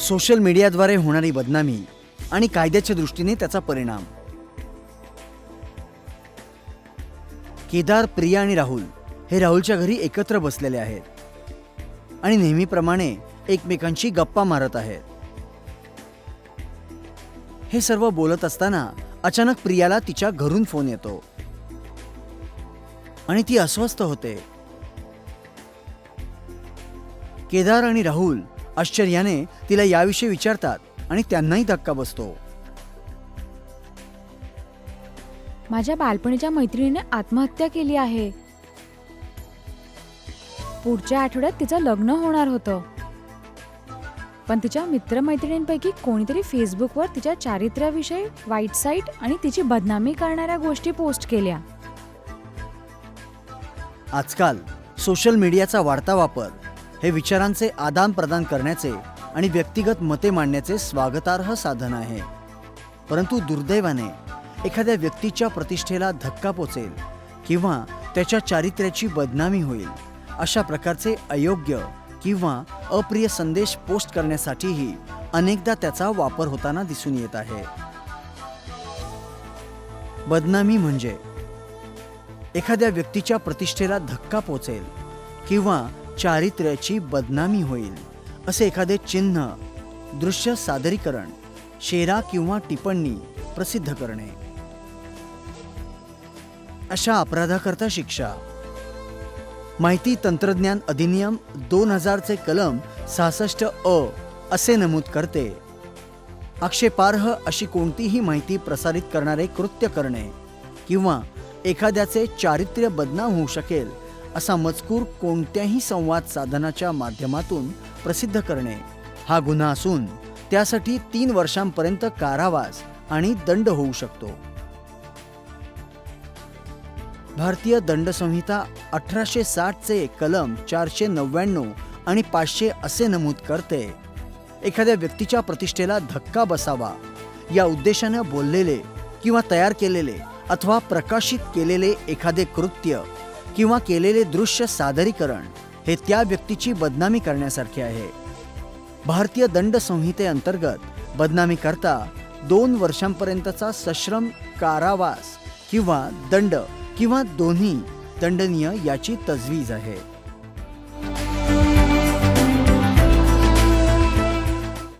Social मीडियाद्वारे होणारी बदनामी आणि कायद्याच्या दृष्टीने त्याचा परिणाम. केदार प्रिया आणि राहुल हे राहुलच्या घरी एकत्र बसलेले आहेत आणि नेहमीप्रमाणे एकमेकांशी गप्पा मारत आहेत. हे सर्व बोलत असताना अचानक प्रियाला तिच्या घरून फोन येतो. आणि ती अस्वस्थ होते. केदार आणि राहुल आश्चर्याने तिला याविषयी विचारतात आणि त्यांनाही धक्का बसतो. माझ्या बालपणीच्या मैत्रिणीने आत्महत्या केली आहे. पुढच्या आठवड्यात तिचं लग्न होणार होतं. पण तिच्या मित्रमैत्रिणींपैकी कोणीतरी फेसबुकवर तिच्या चारित्र्याविषयी वाईट साईट आणि तिची बदनामी करणाऱ्या गोष्टी पोस्ट केल्या. आजकाल सोशल मीडियाचा वाढता वापर हे विचारांचे आदान प्रदान करण्याचे आणि व्यक्तिगत मते मांडण्याचे स्वागतार्ह साधन आहे. परंतु दुर्दैवाने एखाद्या व्यक्तीच्या प्रतिष्ठेला धक्का पोचेल किंवा त्याच्या चारित्र्याची बदनामी होईल अशा प्रकारचे अयोग्य किंवा अप्रिय संदेश पोस्ट करण्यासाठीही अनेकदा त्याचा वापर होताना दिसून येत आहे. बदनामी म्हणजे एखाद्या व्यक्तीच्या प्रतिष्ठेला धक्का पोचेल किंवा चारित्र्याची बदनामी होईल. असे एखादे चिन्ह दृश्य सादरीकरण शेरा किंवा टिप्पणी प्रसिद्ध करणे. अशा अपराधाकरता शिक्षा. माहिती तंत्रज्ञान अधिनियम दोन हजारचे कलम सहासष्ट अ असे नमूद करते. आक्षेपार्ह अशी कोणतीही माहिती प्रसारित करणारे कृत्य करणे किंवा एखाद्याचे चारित्र्य बदनाम होऊ शकेल असा मजकूर कोणत्याही संवाद साधनाच्या माध्यमातून प्रसिद्ध करणे. हा गुन्हा असून त्यासाठी तीन वर्षांपर्यंत कारावास आणि दंड होऊ शकतो. भारतीय दंड संहिता अठराशे साठचे कलम चारशे नव्याण्णव आणि पाचशे असे नमूद करते. एखाद्या व्यक्तीच्या प्रतिष्ठेला धक्का बसावा या उद्देशानं बोललेले किंवा तयार केलेले अथवा प्रकाशित केलेले एखादे कृत्य किंवा केलेले दृश्य सादरीकरण हे त्या व्यक्तीची बदनामी करण्यासारखे आहे. भारतीय दंड संहितेअंतर्गत बदनामी करता दोन वर्षांपर्यंतचा सश्रम कारावास किंवा दंड किंवा दोन्ही दंडनीय याची तजवीज आहे.